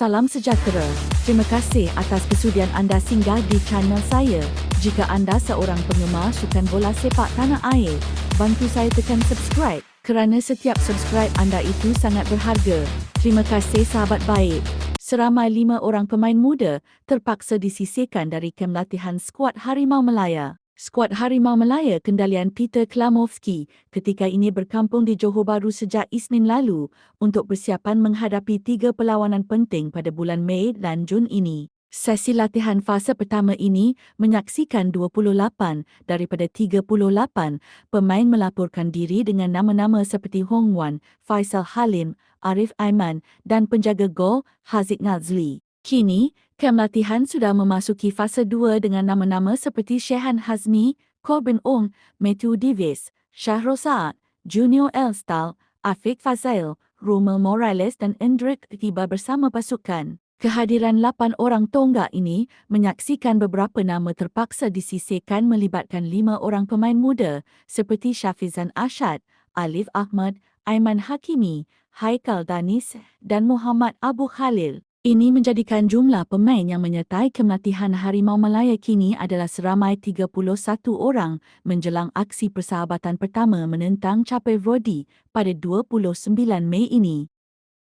Salam sejahtera. Terima kasih atas kesudian anda singgah di channel saya. Jika anda seorang penggemar sukan bola sepak tanah air, bantu saya tekan subscribe kerana setiap subscribe anda itu sangat berharga. Terima kasih sahabat baik. Seramai lima orang pemain muda terpaksa disisihkan dari kem latihan skuad Harimau Melaya. Skuad Harimau Melaya kendalian Peter Klamovski ketika ini berkampung di Johor Bahru sejak Isnin lalu untuk persiapan menghadapi tiga perlawanan penting pada bulan Mei dan Jun ini. Sesi latihan fasa pertama ini menyaksikan 28 daripada 38 pemain melaporkan diri dengan nama-nama seperti Hong Wan, Faisal Halim, Arif Aiman dan penjaga gol Haziq Nazli. Kini, kem latihan sudah memasuki fasa dua dengan nama-nama seperti Shehan Hazmi, Corbin Ong, Matthew Davis, Syahrul Saad, Junior Elstal, Afiq Fazail, Romel Morales dan Endrick tiba bersama pasukan. Kehadiran lapan orang tonggak ini menyaksikan beberapa nama terpaksa disisihkan melibatkan lima orang pemain muda seperti Syafizan Ashad, Alif Ahmad, Aiman Hakimi, Haikal Danis dan Muhammad Abu Khalil. Ini menjadikan jumlah pemain yang menyertai kematihan Harimau Malaya kini adalah seramai 31 orang menjelang aksi persahabatan pertama menentang Capai pada 29 Mei ini.